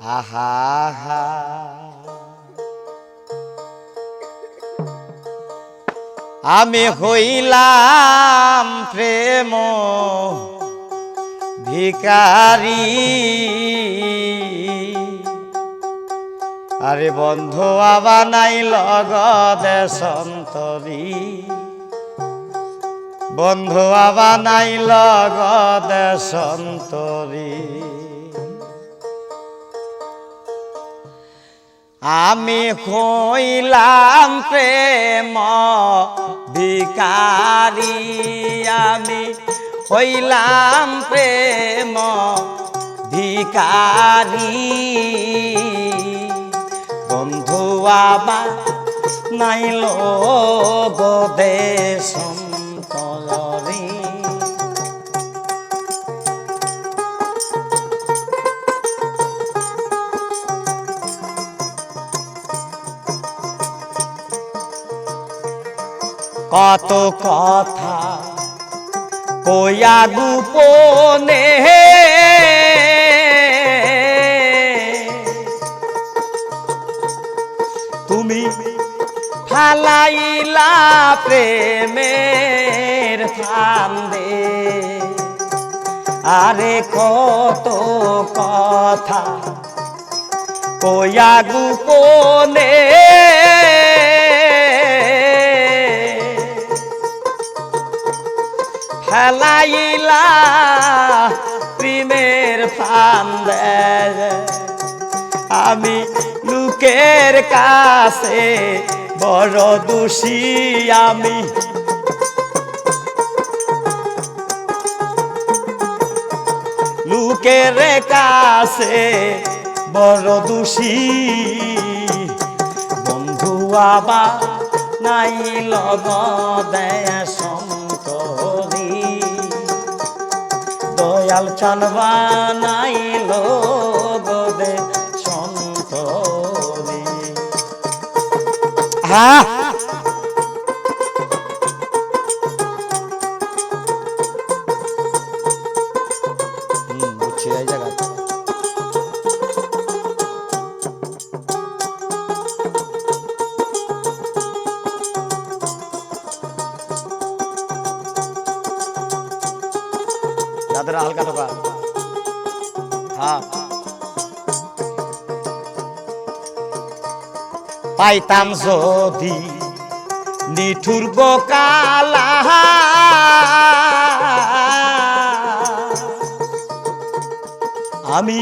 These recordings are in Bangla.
আহা আমি হইলাম প্রেম ভিকারি আরে বন্ধু, আবা নাই লগদে সন্তরী বন্ধু, আবা নাই লগদে সন্তরী আমি হইলাম প্রেম ভিকারি আমি হইলাম প্রেম ভিকারি বন্ধু আবা নাইল গদে কত কথা কয়া গোপনে। তুমি ফালাইলা প্রেমের ফান্দে। আরে কত কথা কয়া গোপনে। ফেলাইলা প্রেমের ফান্দে আমি লোকের কাছে বড় দোষী আমি। লোকের কাছে বড় দোষী। বন্ধু আবা নাই লগ দেয় দয়াল চান নাই লোগদে সন্ত হ্যাঁ। দাদারা হালকা টোকা হ্যাঁ। পাইতাম যদি নিঠুর কালা আমি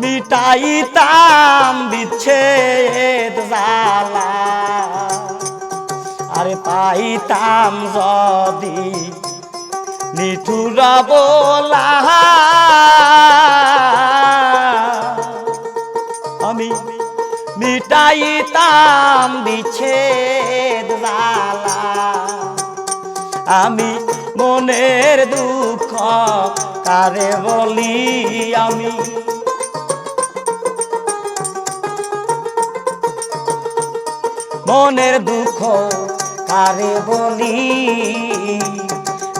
মিটাইতাম বিচ্ছেদ জালা আরে পাইতাম যদি নিঠুর বলা। আমি মিটাইতাম বিচ্ছেদ জালা আমি মনের দুঃখ কারে বলি আমি? মনের দুঃখ কারে বলি?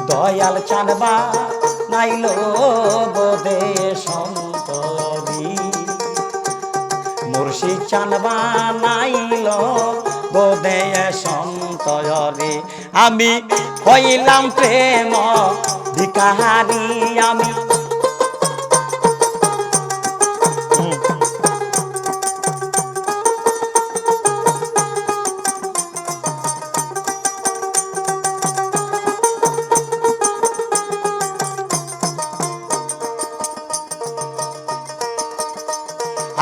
দয়াল চানবা নাইল বোধে সন্তরি মুর্শি চানবা নাইল বোধে সন্তরি আমি হইলাম প্রেম ভিকাহারি আমি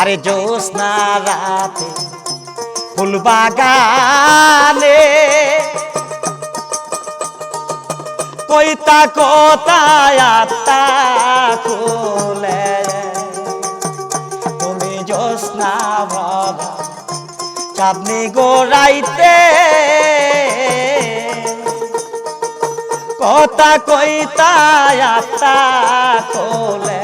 আরে জ্যোৎস্না রাতে ফুল বাগানে। কইতা কোথায় আত্মা খুলে। তুমি জ্যোৎস্না ভরা চাঁদনি গোড়াইতে। কথা কইতা আত্মা খুলে।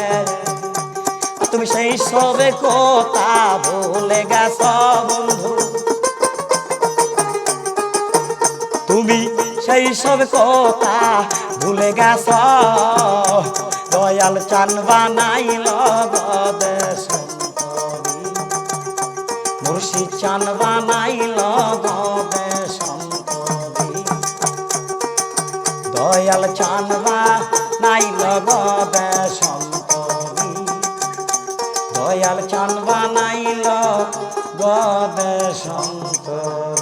তুমি সেই সবে কথা ভুলে গেছ, বন্ধু। তুমি সেই সব কথা ভুলে গেছ, দয়াল চান বানাইল গদে সন্তরি। মুর্শিদ চান বানাইল গবে শঙ্করী দয়াল চান বানাইল শঙ্করী দয়াল চান বানাইল গবে শঙ্কর